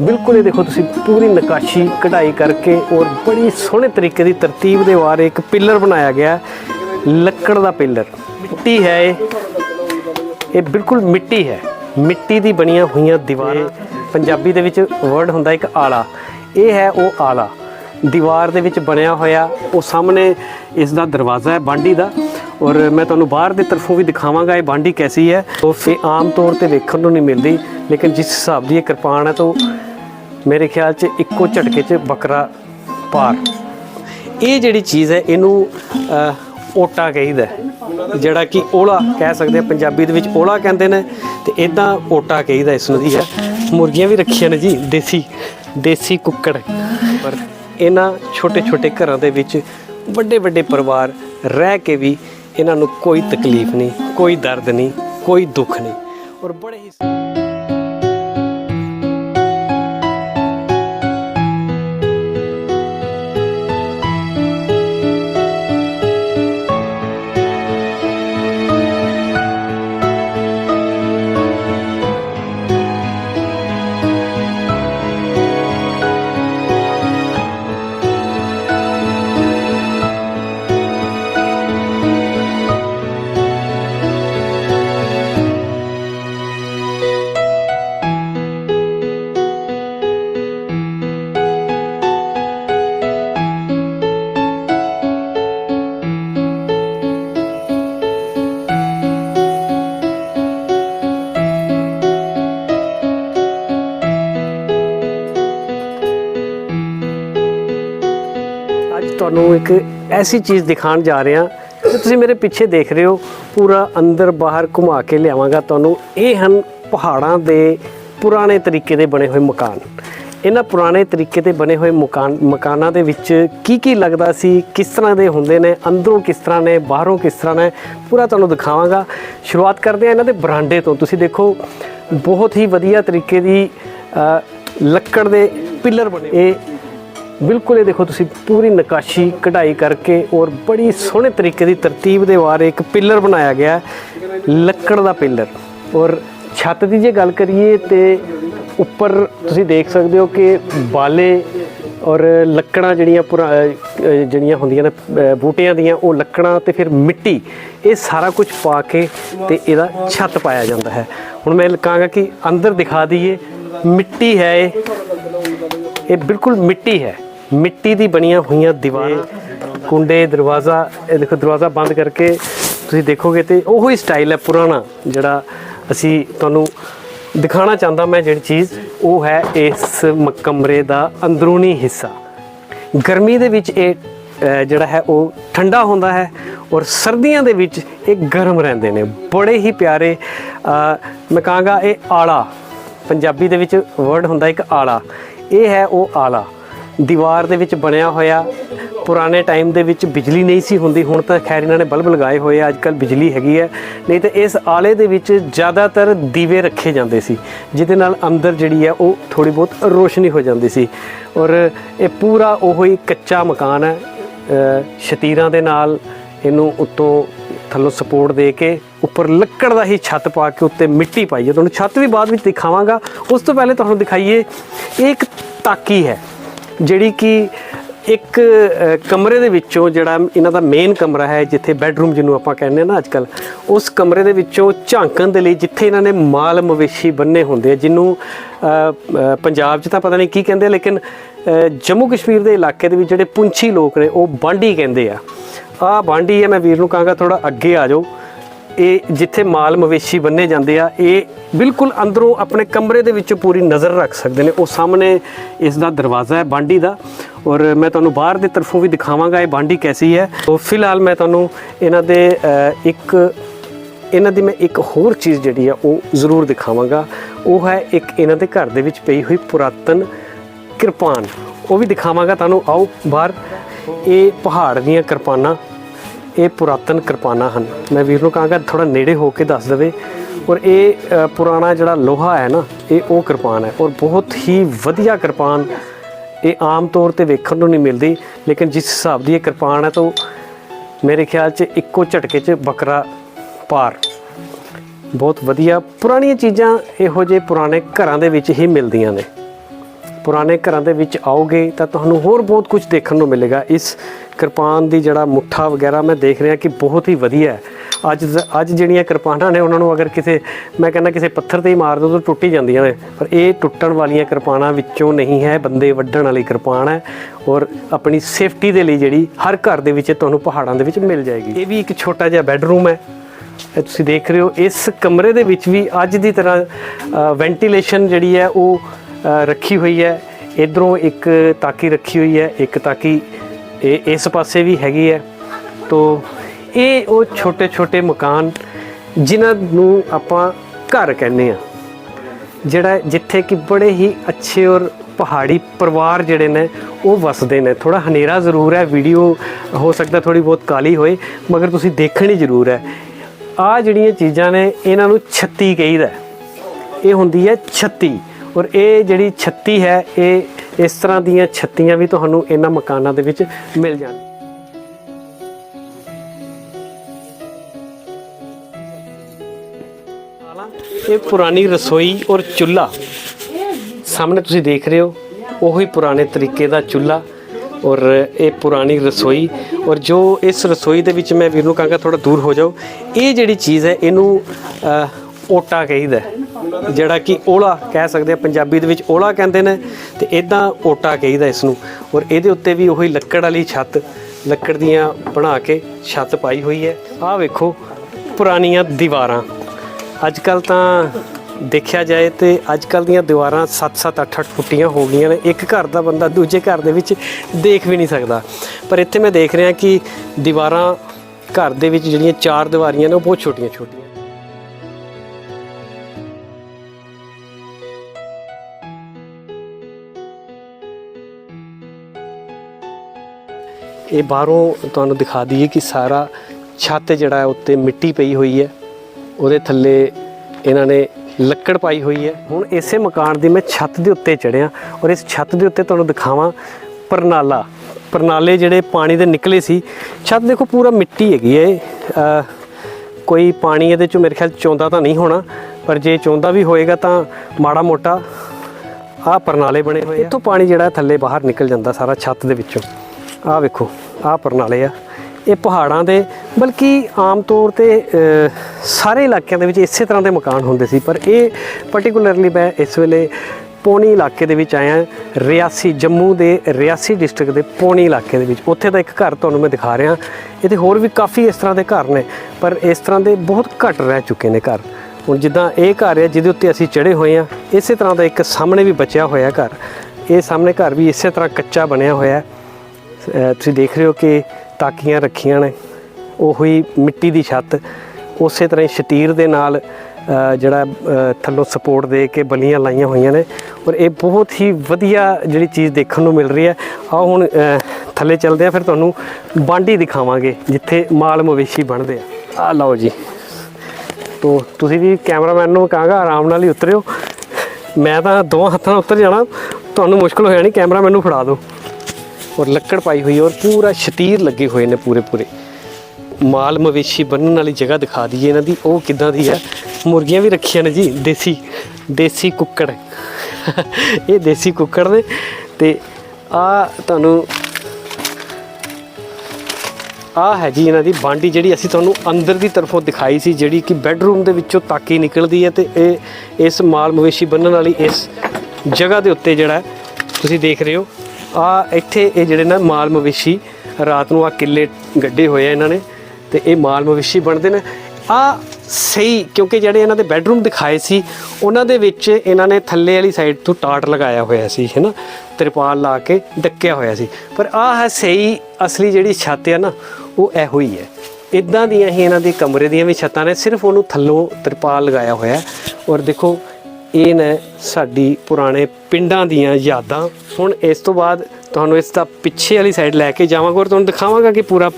ਬਿਲਕੁਲ ਇਹ ਦੇਖੋ ਤੁਸੀਂ ਪੂਰੀ ਨਕਾਸ਼ੀ ਕਢਾਈ ਕਰਕੇ ਔਰ ਬੜੀ ਸੋਹਣੇ ਤਰੀਕੇ ਦੀ ਤਰਤੀਬ ਦੇ ਵਾਰ ਇੱਕ ਪਿੱਲਰ ਬਣਾਇਆ ਗਿਆ ਲੱਕੜ ਦਾ ਪਿੱਲਰ। ਮਿੱਟੀ ਹੈ ਇਹ। ਇਹ ਬਿਲਕੁਲ ਮਿੱਟੀ ਹੈ। ਮਿੱਟੀ ਦੀ ਬਣੀਆਂ ਹੋਈਆਂ ਦੀਵਾਰਾਂ, ਪੰਜਾਬੀ ਦੇ ਵਿੱਚ ਵਰਡ ਹੁੰਦਾ ਇੱਕ ਆਲਾ। ਇਹ ਹੈ ਉਹ ਆਲਾ। ਦੀਵਾਰ ਦੇ ਵਿੱਚ ਬਣਿਆ ਹੋਇਆ, ਉਹ ਸਾਹਮਣੇ ਇਸ ਦਾ ਦਰਵਾਜ਼ਾ ਹੈ, ਬਾਂਡੀ ਦਾ। ਔਰ ਮੈਂ ਤੁਹਾਨੂੰ ਬਾਹਰ ਦੇ ਤਰਫੋਂ ਵੀ ਦਿਖਾਵਾਂਗਾ ਇਹ ਬਾਂਡੀ ਕੈਸੀ ਹੈ। ਉਹ ਇਹ ਆਮ ਤੌਰ ਤੇ ਵੇਖਣ ਨੂੰ ਨਹੀਂ ਮਿਲਦੀ, ਲੇਕਿਨ ਜਿਸ ਹਿਸਾਬ ਦੀ ਇਹ ਕਿਰਪਾਨ ਹੈ, ਤਾਂ ਮੇਰੇ ਖਿਆਲ 'ਚ ਇੱਕੋ ਝਟਕੇ 'ਚ ਬੱਕਰਾ ਪਾਰ। ਇਹ ਜਿਹੜੀ ਚੀਜ਼ ਹੈ, ਇਹਨੂੰ ਓਟਾ ਕਹੀਦਾ ਜਿਹੜਾ ਕਿ ਓਲਾ ਕਹਿ ਸਕਦੇ ਆ। ਪੰਜਾਬੀ ਦੇ ਵਿੱਚ ਓਲਾ ਕਹਿੰਦੇ ਨੇ, ਤੇ ਇਦਾਂ ਓਟਾ ਕਹੀਦਾ ਇਸ ਨੂੰ ਦੀ ਹੈ। ਮੁਰਗੀਆਂ ਵੀ ਰੱਖੀਆਂ ਨੇ ਜੀ, ਦੇਸੀ ਦੇਸੀ ਕੁੱਕੜ। ਪਰ ਇਹਨਾਂ ਛੋਟੇ ਛੋਟੇ ਘਰਾਂ ਦੇ ਵਿੱਚ ਵੱਡੇ ਵੱਡੇ ਪਰਿਵਾਰ ਰਹਿ ਕੇ ਵੀ ਇਹਨਾਂ ਨੂੰ ਕੋਈ ਤਕਲੀਫ ਨਹੀਂ ਕੋਈ ਦਰਦ ਨਹੀਂ ਕੋਈ ਦੁੱਖ ਨਹੀਂ। ਔਰ ਬੜੇ ਹੀ ਤੁਹਾਨੂੰ ਇੱਕ ਐਸੀ ਚੀਜ਼ ਦਿਖਾਉਣ ਜਾ ਰਹੇ ਹਾਂ ਜੋ ਤੁਸੀਂ ਮੇਰੇ ਪਿੱਛੇ ਦੇਖ ਰਹੇ ਹੋ, ਪੂਰਾ ਅੰਦਰ ਬਾਹਰ ਘੁਮਾ ਕੇ ਲਿਆਵਾਂਗਾ ਤੁਹਾਨੂੰ। ਇਹ ਹਨ ਪਹਾੜਾਂ ਦੇ ਪੁਰਾਣੇ ਤਰੀਕੇ ਦੇ ਬਣੇ ਹੋਏ ਮਕਾਨ। ਇਹਨਾਂ ਪੁਰਾਣੇ ਤਰੀਕੇ ਦੇ ਬਣੇ ਹੋਏ ਮਕਾਨ, ਮਕਾਨਾਂ ਦੇ ਵਿੱਚ ਕੀ ਕੀ ਲੱਗਦਾ ਸੀ, ਕਿਸ ਤਰ੍ਹਾਂ ਦੇ ਹੁੰਦੇ ਨੇ, ਅੰਦਰੋਂ ਕਿਸ ਤਰ੍ਹਾਂ ਨੇ, ਬਾਹਰੋਂ ਕਿਸ ਤਰ੍ਹਾਂ ਨੇ, ਪੂਰਾ ਤੁਹਾਨੂੰ ਦਿਖਾਵਾਂਗਾ। ਸ਼ੁਰੂਆਤ ਕਰਦੇ ਹਾਂ ਇਹਨਾਂ ਦੇ ਬਰਾਂਡੇ ਤੋਂ। ਤੁਸੀਂ ਦੇਖੋ, ਬਹੁਤ ਹੀ ਵਧੀਆ ਤਰੀਕੇ ਦੀ ਲੱਕੜ ਦੇ ਪਿੱਲਰ ਬਣੇ ਇਹ ਬਿਲਕੁਲ, ਇਹ ਦੇਖੋ ਤੁਸੀਂ ਪੂਰੀ ਨਕਾਸ਼ੀ ਕਢਾਈ ਕਰਕੇ ਔਰ ਬੜੀ ਸੋਹਣੇ ਤਰੀਕੇ ਦੀ ਤਰਤੀਬ ਦੇ ਵਾਰ ਇੱਕ ਪਿੱਲਰ ਬਣਾਇਆ ਗਿਆ ਲੱਕੜ ਦਾ ਪਿੱਲਰ। ਔਰ ਛੱਤ ਦੀ ਜੇ ਗੱਲ ਕਰੀਏ ਤੇ ਉੱਪਰ ਤੁਸੀਂ ਦੇਖ ਸਕਦੇ ਹੋ ਕਿ ਬਾਲੇ ਔਰ ਲੱਕੜਾਂ ਜਿਹੜੀਆਂ ਪੁਰਾ ਜਿਹੜੀਆਂ ਹੁੰਦੀਆਂ ਨੇ ਬੂਟਿਆਂ ਦੀਆਂ, ਉਹ ਲੱਕੜਾਂ ਤੇ ਫਿਰ ਮਿੱਟੀ, ਇਹ ਸਾਰਾ ਕੁਝ ਪਾ ਕੇ ਤੇ ਇਹਦਾ ਛੱਤ ਪਾਇਆ ਜਾਂਦਾ ਹੈ। ਹੁਣ ਮੈਂ ਕਹਾਂਗਾ ਕਿ ਅੰਦਰ ਦਿਖਾ ਦਈਏ, ਮਿੱਟੀ ਹੈ ਇਹ। ਇਹ ਬਿਲਕੁਲ ਮਿੱਟੀ ਹੈ। ਮਿੱਟੀ ਦੀ ਬਣੀਆਂ ਹੋਈਆਂ ਦੀਵਾਰਾਂ, ਕੁੰਡੇ, ਦਰਵਾਜ਼ਾ, ਇਹ ਦੇਖੋ ਦਰਵਾਜ਼ਾ ਬੰਦ ਕਰਕੇ ਤੁਸੀਂ ਦੇਖੋਗੇ ਤੇ ਉਹੋ ਹੀ ਸਟਾਈਲ ਹੈ ਪੁਰਾਣਾ, ਜਿਹੜਾ ਅਸੀਂ ਤੁਹਾਨੂੰ ਦਿਖਾਣਾ ਚਾਹੁੰਦਾ ਮੈਂ ਜਿਹੜੀ ਚੀਜ਼, ਉਹ ਹੈ ਇਸ ਕਮਰੇ ਦਾ ਅੰਦਰੂਨੀ ਹਿੱਸਾ। ਗਰਮੀ ਦੇ ਵਿੱਚ ਇਹ ਜਿਹੜਾ ਹੈ ਉਹ ਠੰਡਾ ਹੁੰਦਾ ਹੈ ਔਰ ਸਰਦੀਆਂ ਦੇ ਵਿੱਚ ਇਹ ਗਰਮ ਰਹਿੰਦੇ ਨੇ, ਬੜੇ ਹੀ ਪਿਆਰੇ ਮੈਂ ਕਹਾਂਗਾ ਇਹ ਆਲਾ, ਪੰਜਾਬੀ ਦੇ ਵਿੱਚ ਵਰਡ ਹੁੰਦਾ ਇੱਕ ਆਲਾ, ਇਹ ਹੈ ਉਹ ਆਲਾ। ਦੀਵਾਰ ਦੇ ਵਿੱਚ ਬਣਿਆ ਹੋਇਆ ਪੁਰਾਣੇ ਟਾਈਮ ਦੇ ਵਿੱਚ ਬਿਜਲੀ ਨਹੀਂ ਸੀ ਹੁੰਦੀ, ਹੁਣ ਤਾਂ ਖੈਰ ਇਹਨਾਂ ਨੇ ਬਲਬ ਲਗਾਏ ਹੋਏ ਆ ਅੱਜਕੱਲ ਬਿਜਲੀ ਹੈਗੀ ਹੈ ਨਹੀਂ ਤਾਂ ਇਸ ਆਲੇ ਦੇ ਵਿੱਚ ਜ਼ਿਆਦਾਤਰ ਦੀਵੇ ਰੱਖੇ ਜਾਂਦੇ ਸੀ, ਜਿਹਦੇ ਨਾਲ ਅੰਦਰ ਜਿਹੜੀ ਹੈ ਉਹ ਥੋੜੀ ਬਹੁਤ ਰੋਸ਼ਨੀ ਹੋ ਜਾਂਦੀ ਸੀ। ਔਰ ਇਹ ਪੂਰਾ ਉਹੋ ਹੀ ਕੱਚਾ ਮਕਾਨ ਹੈ ਸ਼ਤੀਰਾਂ ਦੇ ਨਾਲ ਇਹਨੂੰ ਉੱਤੋਂ ਥੱਲੋਂ ਸਪੋਰਟ ਦੇ ਕੇ ਉੱਪਰ ਲੱਕੜ ਦਾ ਹੀ ਛੱਤ ਪਾ ਕੇ ਉੱਤੇ ਮਿੱਟੀ ਪਾਈ ਹੈ। ਤੁਹਾਨੂੰ ਛੱਤ ਵੀ ਬਾਅਦ ਵਿੱਚ ਦਿਖਾਵਾਂਗਾ। ਉਸ ਤੋਂ ਪਹਿਲੇ ਤੁਹਾਨੂੰ ਦਿਖਾਈਏ, ਇਹ ਇੱਕ ਤਾਕੀ ਹੈ। ਜਿਹੜੀ ਕਿ ਇੱਕ ਕਮਰੇ ਦੇ ਵਿੱਚੋਂ ਜਿਹੜਾ ਇਹਨਾਂ ਦਾ ਮੇਨ ਕਮਰਾ ਹੈ, ਜਿੱਥੇ ਬੈੱਡਰੂਮ ਜਿਹਨੂੰ ਆਪਾਂ ਕਹਿੰਦੇ ਆ ਨਾ ਅੱਜਕੱਲ ਉਸ ਕਮਰੇ ਦੇ ਵਿੱਚੋਂ ਝਾਂਕਣ ਦੇ ਲਈ ਜਿੱਥੇ ਇਹਨਾਂ ਨੇ ਮਾਲ ਮਵੇਸ਼ੀ ਬੰਨੇ ਹੁੰਦੇ ਆ, ਜਿਹਨੂੰ ਪੰਜਾਬ 'ਚ ਤਾਂ ਪਤਾ ਨਹੀਂ ਕੀ ਕਹਿੰਦੇ ਲੇਕਿਨ ਜੰਮੂ ਕਸ਼ਮੀਰ ਦੇ ਇਲਾਕੇ ਦੇ ਵਿੱਚ ਜਿਹੜੇ ਪੁੰਛੀ ਲੋਕ ਨੇ, ਉਹ ਬਾਂਡੀ ਕਹਿੰਦੇ ਆ। ਆਹ ਬਾਂਡੀ ਹੈ, ਮੈਂ ਵੀਰ ਨੂੰ ਕਹਾਂਗਾ ਥੋੜਾ ਅੱਗੇ ਆ ਜਾਓ। ਇਹ ਜਿੱਥੇ ਮਾਲ ਮਵੇਸ਼ੀ ਬੰਨੇ ਜਾਂਦੇ ਆ, ਇਹ ਬਿਲਕੁਲ ਅੰਦਰੋਂ ਆਪਣੇ ਕਮਰੇ ਦੇ ਵਿੱਚੋਂ ਪੂਰੀ ਨਜ਼ਰ ਰੱਖ ਸਕਦੇ ਨੇ। ਉਹ ਸਾਹਮਣੇ ਇਸ ਦਾ ਦਰਵਾਜ਼ਾ ਹੈ, ਬਾਂਡੀ ਦਾ। ਔਰ ਮੈਂ ਤੁਹਾਨੂੰ ਬਾਹਰ ਦੀ ਤਰਫੋਂ ਵੀ ਦਿਖਾਵਾਂਗਾ ਇਹ ਬਾਂਡੀ ਕੈਸੀ ਹੈ। ਉਹ ਫਿਲਹਾਲ ਮੈਂ ਤੁਹਾਨੂੰ ਇਹਨਾਂ ਦੇ ਇੱਕ, ਇਹਨਾਂ ਦੀ ਮੈਂ ਇੱਕ ਹੋਰ ਚੀਜ਼ ਜਿਹੜੀ ਆ, ਉਹ ਜ਼ਰੂਰ ਦਿਖਾਵਾਂਗਾ। ਉਹ ਹੈ ਇੱਕ ਇਹਨਾਂ ਦੇ ਘਰ ਦੇ ਵਿੱਚ ਪਈ ਹੋਈ ਪੁਰਾਤਨ ਕਿਰਪਾਨ। ਉਹ ਵੀ ਦਿਖਾਵਾਂਗਾ ਤੁਹਾਨੂੰ। ਆਓ ਬਾਹਰ। ਇਹ ਪਹਾੜ ਦੀਆਂ ਕਿਰਪਾਨਾਂ। ਇਹ ਪੁਰਾਤਨ ਕਿਰਪਾਨਾਂ ਹਨ। ਮੈਂ ਵੀਰ ਨੂੰ ਕਹਾਂਗਾ ਥੋੜਾ ਨੇੜੇ ਹੋ ਕੇ ਦੱਸ ਦੇਵੇ। ਔਰ ਇਹ ਪੁਰਾਣਾ ਜਿਹੜਾ ਲੋਹਾ ਹੈ ਨਾ, ਇਹ ਉਹ ਕਿਰਪਾਨ ਹੈ। ਔਰ ਬਹੁਤ ਹੀ ਵਧੀਆ ਕਿਰਪਾਨ ਇਹ ਆਮ ਤੌਰ ਤੇ ਵੇਖਣ ਨੂੰ ਨਹੀਂ ਮਿਲਦੀ। ਲੇਕਿਨ ਜਿਸ ਹਿਸਾਬ ਦੀ ਇਹ ਕਿਰਪਾਨ ਹੈ, ਤਾਂ ਮੇਰੇ ਖਿਆਲ 'ਚ ਇੱਕੋ ਝਟਕੇ 'ਚ ਬੱਕਰਾ ਪਾਰ। ਬਹੁਤ ਵਧੀਆ। ਪੁਰਾਣੀਆਂ ਚੀਜ਼ਾਂ ਇਹੋ ਜਿਹੇ ਪੁਰਾਣੇ ਘਰਾਂ ਦੇ ਵਿੱਚ ਹੀ ਮਿਲਦੀਆਂ ਨੇ। ਪੁਰਾਣੇ ਘਰਾਂ ਦੇ ਵਿੱਚ ਆਓਗੇ ਤਾਂ ਤੁਹਾਨੂੰ ਹੋਰ ਬਹੁਤ ਕੁਝ ਦੇਖਣ ਨੂੰ ਮਿਲੇਗਾ। ਇਸ ਕਿਰਪਾਨ ਦੀ ਜਿਹੜਾ ਮੁੱਠਾ ਵਗੈਰਾ ਮੈਂ ਦੇਖ ਰਿਹਾ ਕਿ ਬਹੁਤ ਹੀ ਵਧੀਆ ਹੈ। ਅੱਜ ਅੱਜ ਜਿਹੜੀਆਂ ਕਿਰਪਾਨਾਂ ਨੇ ਉਹਨਾਂ ਨੂੰ ਅਗਰ ਕਿਸੇ, ਮੈਂ ਕਹਿੰਦਾ ਕਿਸੇ ਪੱਥਰ ਤੇ ਹੀ ਮਾਰ ਦੋ ਤਾਂ ਟੁੱਟੀ ਜਾਂਦੀਆਂ ਨੇ। ਪਰ ਇਹ ਟੁੱਟਣ ਵਾਲੀਆਂ ਕਿਰਪਾਨਾਂ ਵਿੱਚੋਂ ਨਹੀਂ ਹੈ, ਬੰਦੇ ਵੱਢਣ ਵਾਲੀ ਕਿਰਪਾਨ ਹੈ ਔਰ ਆਪਣੀ ਸੇਫਟੀ ਦੇ ਲਈ ਜਿਹੜੀ ਹਰ ਘਰ ਦੇ ਵਿੱਚ ਤੁਹਾਨੂੰ ਪਹਾੜਾਂ ਦੇ ਵਿੱਚ ਮਿਲ ਜਾਏਗੀ। ਇਹ ਵੀ ਇੱਕ ਛੋਟਾ ਜਿਹਾ ਬੈੱਡਰੂਮ ਹੈ। ਤੁਸੀਂ ਦੇਖ ਰਹੇ ਹੋ, ਇਸ ਕਮਰੇ ਦੇ ਵਿੱਚ ਵੀ ਅੱਜ ਦੀ ਤਰ੍ਹਾਂ ਵੈਂਟੀਲੇਸ਼ਨ ਜਿਹੜੀ ਹੈ ਉਹ ਰੱਖੀ ਹੋਈ ਹੈ। ਇਧਰੋਂ ਇੱਕ ਤਾਕੀ ਰੱਖੀ ਹੋਈ ਹੈ। ਇੱਕ ਤਾਕੀ ਇਹ, ਇਸ ਪਾਸੇ ਵੀ ਹੈਗੀ ਹੈ। ਤੋ ਇਹ ਉਹ ਛੋਟੇ ਛੋਟੇ ਮਕਾਨ ਜਿਨ੍ਹਾਂ ਨੂੰ ਆਪਾਂ ਘਰ ਕਹਿੰਦੇ ਆ ਜਿਹੜਾ ਜਿੱਥੇ ਕਿ ਬੜੇ ਹੀ ਅੱਛੇ ਔਰ ਪਹਾੜੀ ਪਰਿਵਾਰ ਜਿਹੜੇ ਨੇ, ਉਹ ਵਸਦੇ ਨੇ। ਥੋੜਾ ਹਨੇਰਾ ਜ਼ਰੂਰ ਹੈ। ਵੀਡੀਓ ਹੋ ਸਕਦਾ ਥੋੜੀ ਬਹੁਤ ਕਾਲੀ ਹੋਏ, ਮਗਰ ਤੁਸੀਂ ਦੇਖਣੀ ਜ਼ਰੂਰ ਹੈ। ਆ ਜਿਹੜੀਆਂ ਚੀਜ਼ਾਂ ਨੇ, ਇਹਨਾਂ ਨੂੰ ਛੱਤੀ ਕਹੀਦਾ ਇਹ ਹੁੰਦੀ ਹੈ ਛੱਤੀ। ਔਰ ਇਹ ਜਿਹੜੀ ਛੱਤੀ ਹੈ, ਇਹ ਇਸ ਤਰ੍ਹਾਂ ਦੀਆਂ ਛੱਤੀਆਂ ਵੀ ਤੁਹਾਨੂੰ ਇਹਨਾਂ ਮਕਾਨਾਂ ਦੇ ਵਿੱਚ ਮਿਲ ਜਾਣ ਇਹ ਪੁਰਾਣੀ ਰਸੋਈ ਔਰ ਚੁੱਲ੍ਹਾ। ਸਾਹਮਣੇ ਤੁਸੀਂ ਦੇਖ ਰਹੇ ਹੋ, ਉਹੀ ਪੁਰਾਣੇ ਤਰੀਕੇ ਦਾ ਚੁੱਲ੍ਹਾ ਔਰ ਇਹ ਪੁਰਾਣੀ ਰਸੋਈ। ਔਰ ਜੋ ਇਸ ਰਸੋਈ ਦੇ ਵਿੱਚ ਮੈਂ ਵੀਰ ਨੂੰ ਕਹਾਂਗਾ ਥੋੜਾ ਦੂਰ ਹੋ ਜਾਓ। ਇਹ ਜਿਹੜੀ ਚੀਜ਼ ਹੈ, ਇਹਨੂੰ ਓਟਾ ਕਹੀਦਾ ਜਿਹੜਾ ਕਿ ਓਲਾ ਕਹਿ ਸਕਦੇ ਆ, ਪੰਜਾਬੀ ਦੇ ਵਿੱਚ ਓਲਾ ਕਹਿੰਦੇ ਨੇ ਤੇ ਇਦਾਂ ਓਟਾ ਕਹੀਦਾ ਇਸ ਨੂੰ। ਔਰ ਇਹਦੇ ਉੱਤੇ ਵੀ ਉਹੀ ਲੱਕੜ ਵਾਲੀ ਛੱਤ, ਲੱਕੜ ਦੀਆਂ ਬਣਾ ਕੇ ਛੱਤ ਪਾਈ ਹੋਈ ਹੈ। ਆਹ ਵੇਖੋ, ਪੁਰਾਣੀਆਂ ਦੀਵਾਰਾਂ। ਅੱਜ ਕੱਲ ਤਾਂ ਦੇਖਿਆ ਜਾਏ ਤੇ ਅੱਜ ਕੱਲ ਦੀਆਂ ਦੀਵਾਰਾਂ 7-7 8-8 ਫੁੱਟੀਆਂ ਹੋ ਗਈਆਂ ਨੇ। ਇੱਕ ਘਰ ਦਾ ਬੰਦਾ ਦੂਜੇ ਘਰ ਦੇ ਵਿੱਚ ਦੇਖ ਵੀ ਨਹੀਂ ਸਕਦਾ। ਪਰ ਇੱਥੇ ਮੈਂ ਦੇਖ ਰਿਹਾ ਕਿ ਦੀਵਾਰਾਂ ਘਰ ਦੇ ਵਿੱਚ ਜਿਹੜੀਆਂ ਚਾਰ ਦੀਵਾਰੀਆਂ ਨੇ, ਉਹ ਬਹੁਤ ਛੋਟੀਆਂ ਛੋਟੀਆਂ ਇਹ ਬਾਹਰੋਂ ਤੁਹਾਨੂੰ ਦਿਖਾ ਦਈਏ ਕਿ ਸਾਰਾ ਛੱਤ ਜਿਹੜਾ ਹੈ ਉੱਤੇ ਮਿੱਟੀ ਪਈ ਹੋਈ ਹੈ। ਉਹਦੇ ਥੱਲੇ ਇਹਨਾਂ ਨੇ ਲੱਕੜ ਪਾਈ ਹੋਈ ਹੈ। ਹੁਣ ਇਸੇ ਮਕਾਨ ਦੀ ਮੈਂ ਛੱਤ ਦੇ ਉੱਤੇ ਚੜਿਆ ਔਰ ਇਸ ਛੱਤ ਦੇ ਉੱਤੇ ਤੁਹਾਨੂੰ ਦਿਖਾਵਾਂ ਪਰਨਾਲਾ। ਪਰਨਾਲੇ ਜਿਹੜੇ ਪਾਣੀ ਦੇ ਨਿਕਲੇ ਸੀ, ਛੱਤ ਦੇਖੋ ਪੂਰਾ ਮਿੱਟੀ ਹੈਗੀ ਹੈ। ਕੋਈ ਪਾਣੀ ਇਹਦੇ ਚੋਂ ਮੇਰੇ ਖਿਆਲ ਚੋਂਦਾ ਤਾਂ ਨਹੀਂ ਹੋਣਾ, ਪਰ ਜੇ ਚੋਂਦਾ ਵੀ ਹੋਏਗਾ ਤਾਂ ਮਾੜਾ ਮੋਟਾ ਆਹ ਪਰਨਾਲੇ ਬਣੇ ਹੋਏ ਆ। ਇੱਥੋਂ ਪਾਣੀ ਜਿਹੜਾ ਥੱਲੇ ਬਾਹਰ ਨਿਕਲ ਜਾਂਦਾ ਸਾਰਾ ਛੱਤ ਦੇ ਵਿੱਚੋਂ। ਆਹ ਵੇਖੋ ਆਹ ਪਰਨਾਲੇ ਆ। ਇਹ ਪਹਾੜਾਂ ਦੇ, ਬਲਕਿ ਆਮ ਤੌਰ ਤੇ ਸਾਰੇ ਇਲਾਕਿਆਂ ਦੇ ਵਿੱਚ ਇਸੇ ਤਰ੍ਹਾਂ ਦੇ ਮਕਾਨ ਹੁੰਦੇ ਸੀ। ਪਰ ਇਹ ਪਾਰਟਿਕੂਲਰਲੀ ਮੈਂ ਇਸ ਵੇਲੇ ਪੌਣੀ ਇਲਾਕੇ ਦੇ ਵਿੱਚ ਆਇਆ। ਰਿਆਸੀ, ਜੰਮੂ ਦੇ ਰਿਆਸੀ ਡਿਸਟ੍ਰਿਕਟ ਦੇ ਪੌਣੀ ਇਲਾਕੇ ਦੇ ਵਿੱਚ। ਉੱਥੇ ਦਾ ਇੱਕ ਘਰ ਤੁਹਾਨੂੰ ਮੈਂ ਦਿਖਾ ਰਿਹਾ। ਇਹਦੇ ਹੋਰ ਵੀ ਕਾਫੀ ਇਸ ਤਰ੍ਹਾਂ ਦੇ ਘਰ ਨੇ, ਪਰ ਇਸ ਤਰ੍ਹਾਂ ਦੇ ਬਹੁਤ ਘੱਟ ਰਹਿ ਚੁੱਕੇ ਨੇ ਘਰ। ਹੁਣ ਜਿੱਦਾਂ ਇਹ ਘਰ ਹੈ, ਜਿਹਦੇ ਉੱਤੇ ਅਸੀਂ ਚੜੇ ਹੋਏ ਆ ਇਸੇ ਤਰ੍ਹਾਂ ਦਾ ਇੱਕ ਸਾਹਮਣੇ ਵੀ ਬਚਿਆ ਹੋਇਆ ਘਰ। ਇਹ ਸਾਹਮਣੇ ਘਰ ਵੀ ਇਸੇ ਤਰ੍ਹਾਂ ਕੱਚਾ ਬਣਿਆ ਹੋਇਆ ਹੈ। ਤੁਸੀਂ ਦੇਖ ਰਹੇ ਹੋ ਕਿ ਤਾਕੀਆਂ ਰੱਖੀਆਂ ਨੇ। ਉਹੀ ਮਿੱਟੀ ਦੀ ਛੱਤ। ਉਸੇ ਤਰ੍ਹਾਂ ਹੀ ਸ਼ਤੀਰ ਦੇ ਨਾਲ ਜਿਹੜਾ ਥੱਲੋਂ ਸਪੋਰਟ ਦੇ ਕੇ ਬਲੀਆਂ ਲਾਈਆਂ ਹੋਈਆਂ ਨੇ। ਔਰ ਇਹ ਬਹੁਤ ਹੀ ਵਧੀਆ ਜਿਹੜੀ ਚੀਜ਼ ਦੇਖਣ ਨੂੰ ਮਿਲ ਰਹੀ ਹੈ। ਆਓ ਹੁਣ ਥੱਲੇ ਚੱਲਦੇ ਆ ਫਿਰ ਤੁਹਾਨੂੰ ਬਾਂਡੀ ਦਿਖਾਵਾਂਗੇ, ਜਿੱਥੇ ਮਾਲ ਮਵੇਸ਼ੀ ਬਣਦੇ ਆ। ਆ ਲਓ ਜੀ। ਤੋ ਤੁਸੀਂ ਵੀ ਕੈਮਰਾਮੈਨ ਨੂੰ ਕਹਾਂਗਾ, ਆਰਾਮ ਨਾਲ ਹੀ ਉਤਰਿਓ। ਮੈਂ ਤਾਂ ਦੋ ਹੱਥਾਂ ਨਾਲ ਉਤਰ ਜਾਣਾ। ਤੁਹਾਨੂੰ ਮੁਸ਼ਕਲ ਹੋ ਜਾਣੀ ਕੈਮਰਾ ਮੈਨੂੰ ਫੜਾ ਦਿਓ। ਔਰ ਲੱਕੜ ਪਾਈ ਹੋਈ ਔਰ ਪੂਰਾ ਸ਼ਤੀਰ ਲੱਗੇ ਹੋਏ ਨੇ ਪੂਰੇ ਪੂਰੇ। ਮਾਲ ਮਵੇਸ਼ੀ ਬੰਨਣ ਵਾਲੀ ਜਗ੍ਹਾ ਦਿਖਾ ਦਈਏ ਇਹਨਾਂ ਦੀ, ਉਹ ਕਿੱਦਾਂ ਦੀ ਹੈ? ਮੁਰਗੀਆਂ ਵੀ ਰੱਖੀਆਂ ਨੇ ਜੀ, ਦੇਸੀ ਦੇਸੀ ਕੁੱਕੜ। ਇਹ ਦੇਸੀ ਕੁੱਕੜ ਨੇ ਤੇ ਆ ਤੁਹਾਨੂੰ ਆ ਹੈ ਜੀ ਇਹਨਾਂ ਦੀ ਬਾਂਡੀ ਜਿਹੜੀ ਅਸੀਂ ਤੁਹਾਨੂੰ ਅੰਦਰ ਦੀ ਤਰਫੋਂ ਦਿਖਾਈ ਸੀ, ਜਿਹੜੀ ਕਿ ਬੈੱਡਰੂਮ ਦੇ ਵਿੱਚੋਂ ਤਾਕੀ ਨਿਕਲਦੀ ਹੈ ਤੇ ਇਹ, ਇਸ ਮਾਲ ਮਵੇਸ਼ੀ ਬੰਨਣ ਵਾਲੀ ਇਸ ਜਗ੍ਹਾ ਦੇ ਉੱਤੇ ਜਿਹੜਾ ਤੁਸੀਂ ਦੇਖ ਰਹੇ ਹੋ। ਆ ਇੱਥੇ ਇਹ ਜਿਹੜੇ ਨਾ ਮਾਲ ਮਵੇਸ਼ੀ ਰਾਤ ਨੂੰ ਆ ਕਿੱਲੇ ਗੱਡੇ ਹੋਏ ਆ ਇਹਨਾਂ ਨੇ ਤੇ ਇਹ ਮਾਲ ਮਵੇਸ਼ੀ ਬਣਦੇ ਨੇ। ਆ ਸਹੀ, ਕਿਉਂਕਿ ਜਿਹੜੇ ਇਹਨਾਂ ਦੇ ਬੈੱਡਰੂਮ ਦਿਖਾਏ ਸੀ, ਉਹਨਾਂ ਦੇ ਵਿੱਚ ਇਹਨਾਂ ਨੇ ਥੱਲੇ ਵਾਲੀ ਸਾਈਡ ਤੋਂ ਟਾਟ ਲਗਾਇਆ ਹੋਇਆ ਸੀ, ਹੈਨਾ? ਤਰਪਾਲ ਲਾ ਕੇ ਡੱਕਿਆ ਹੋਇਆ ਸੀ। ਪਰ ਆ ਹੈ ਸਹੀ, ਅਸਲੀ ਜਿਹੜੀ ਛੱਤ ਹੈ ਨਾ, ਉਹ ਇਹੋ ਹੀ ਹੈ। ਇਦਾਂ ਦੀਆਂ ਹੀ ਇਹਨਾਂ ਦੇ ਕਮਰੇ ਦੀਆਂ ਵੀ ਛੱਤਾਂ ਨੇ, ਸਿਰਫ ਉਹਨੂੰ ਥੱਲੋਂ ਤਰਪਾਲ ਲਗਾਇਆ ਹੋਇਆ ਔਰ ਦੇਖੋ ਇਹ ਨੇ ਸਾਡੀ ਪੁਰਾਣੇ ਪਿੰਡਾਂ ਦੀਆਂ ਯਾਦਾਂ। ਹੁਣ ਇਸ ਤੋਂ ਬਾਅਦ ਤੁਹਾਨੂੰ ਇਸ ਦਾ ਪਿੱਛੇ ਵਾਲੀ ਸਾਈਡ ਲੈ ਕੇ ਜਾਵਾਂਗਾ ਔਰ ਤੁਹਾਨੂੰ ਦਿਖਾਵਾਂਗਾ ਕਿ ਪੂਰਾ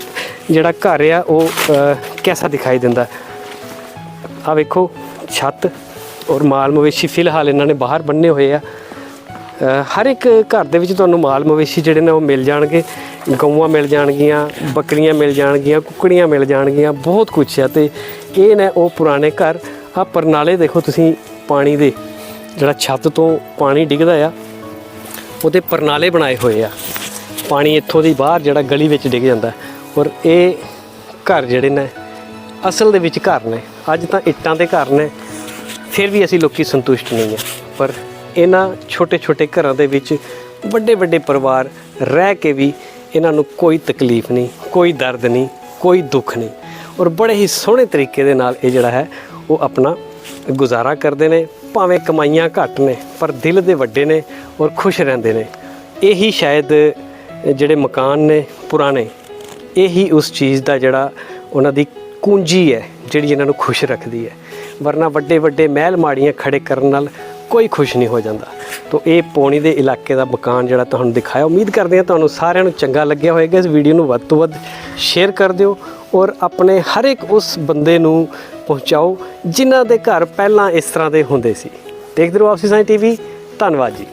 ਜਿਹੜਾ ਘਰ ਆ ਉਹ ਅਹ, ਕੈਸਾ ਦਿਖਾਈ ਦਿੰਦਾ। ਆ ਵੇਖੋ ਛੱਤ ਔਰ ਮਾਲ ਮਵੇਸ਼ੀ ਫਿਲਹਾਲ ਇਹਨਾਂ ਨੇ ਬਾਹਰ ਬੰਨੇ ਹੋਏ ਆ। ਹਰ ਇੱਕ ਘਰ ਦੇ ਵਿੱਚ ਤੁਹਾਨੂੰ ਮਾਲ ਮਵੇਸ਼ੀ ਜਿਹੜੇ ਨੇ ਉਹ ਮਿਲ ਜਾਣਗੇ। ਗਊਆਂ ਮਿਲ ਜਾਣਗੀਆਂ ਬੱਕਰੀਆਂ ਮਿਲ ਜਾਣਗੀਆਂ ਕੁੱਕੜੀਆਂ ਮਿਲ ਜਾਣਗੀਆਂ ਬਹੁਤ ਕੁਝ ਹੈ ਤੇ ਇਹ ਨੇ ਉਹ ਪੁਰਾਣੇ ਘਰ। ਆ ਪਰਨਾਲੇ ਦੇਖੋ ਤੁਸੀਂ ਪਾਣੀ ਦੇ। ਜਿਹੜਾ ਛੱਤ ਤੋਂ ਪਾਣੀ ਡਿੱਗਦਾ ਆ, ਉਹਦੇ ਪਰਨਾਲੇ ਬਣਾਏ ਹੋਏ ਆ। ਪਾਣੀ ਇੱਥੋਂ ਦੀ ਬਾਹਰ ਜਿਹੜਾ ਗਲੀ ਵਿੱਚ ਡਿੱਗ ਜਾਂਦਾ। ਔਰ ਇਹ ਘਰ ਜਿਹੜੇ ਨੇ, ਅਸਲ ਦੇ ਵਿੱਚ ਘਰ ਨੇ। ਅੱਜ ਤਾਂ ਇੱਟਾਂ ਦੇ ਘਰ ਨੇ। ਫਿਰ ਵੀ ਅਸੀਂ ਲੋਕੀ ਸੰਤੁਸ਼ਟ ਨਹੀਂ ਆ। ਪਰ ਇਹਨਾਂ ਛੋਟੇ-ਛੋਟੇ ਘਰਾਂ ਦੇ ਵਿੱਚ ਵੱਡੇ ਵੱਡੇ ਪਰਿਵਾਰ ਰਹਿ ਕੇ ਵੀ ਇਹਨਾਂ ਨੂੰ ਕੋਈ ਤਕਲੀਫ ਨਹੀਂ, ਕੋਈ ਦਰਦ ਨਹੀਂ, ਕੋਈ ਦੁੱਖ ਨਹੀਂ। ਔਰ ਬੜੇ ਹੀ ਸੋਹਣੇ ਤਰੀਕੇ ਦੇ ਨਾਲ ਇਹ ਜਿਹੜਾ ਹੈ, ਉਹ ਆਪਣਾ ਗੁਜ਼ਾਰਾ ਕਰਦੇ ਨੇ। ਭਾਵੇਂ ਕਮਾਈਆਂ ਘੱਟ ਨੇ, ਪਰ ਦਿਲ ਦੇ ਵੱਡੇ ਨੇ ਔਰ ਖੁਸ਼ ਰਹਿੰਦੇ ਨੇ। ਇਹੀ ਸ਼ਾਇਦ ਜਿਹੜੇ ਮਕਾਨ ਨੇ, ਪੁਰਾਣੇ, ਇਹੀ ਉਸ ਚੀਜ਼ ਦਾ ਜਿਹੜਾ ਉਹਨਾਂ ਦੀ ਕੁੰਜੀ ਹੈ, ਜਿਹੜੀ ਇਹਨਾਂ ਨੂੰ ਖੁਸ਼ ਰੱਖਦੀ ਹੈ। ਵਰਨਾ ਵੱਡੇ ਵੱਡੇ ਮਹਿਲ ਮਾੜੀਆਂ ਖੜੇ ਕਰਨ ਨਾਲ ਕੋਈ ਖੁਸ਼ ਨਹੀਂ ਹੋ ਜਾਂਦਾ। ਤੋ ਇਹ ਪੌਣੀ ਦੇ ਇਲਾਕੇ ਦਾ ਮਕਾਨ ਜਿਹੜਾ ਤੁਹਾਨੂੰ ਦਿਖਾਇਆ, ਉਮੀਦ ਕਰਦੇ ਹਾਂ ਤੁਹਾਨੂੰ ਸਾਰਿਆਂ ਨੂੰ ਚੰਗਾ ਲੱਗਿਆ ਹੋਵੇਗਾ। ਇਸ ਵੀਡੀਓ ਨੂੰ ਵੱਧ ਤੋਂ ਵੱਧ ਸ਼ੇਅਰ ਕਰ ਦਿਓ ਔਰ ਆਪਣੇ ਹਰ ਇੱਕ ਉਸ ਬੰਦੇ ਨੂੰ ਪਹੁੰਚਾਓ ਜਿਨ੍ਹਾਂ ਦੇ ਘਰ ਪਹਿਲਾਂ ਇਸ ਤਰ੍ਹਾਂ ਦੇ ਹੁੰਦੇ ਸੀ। ਦੇਖਦੇ ਰਹੋ ਆਪਸੀ ਸਾਈ ਟੀਵੀ ਧੰਨਵਾਦ ਜੀ।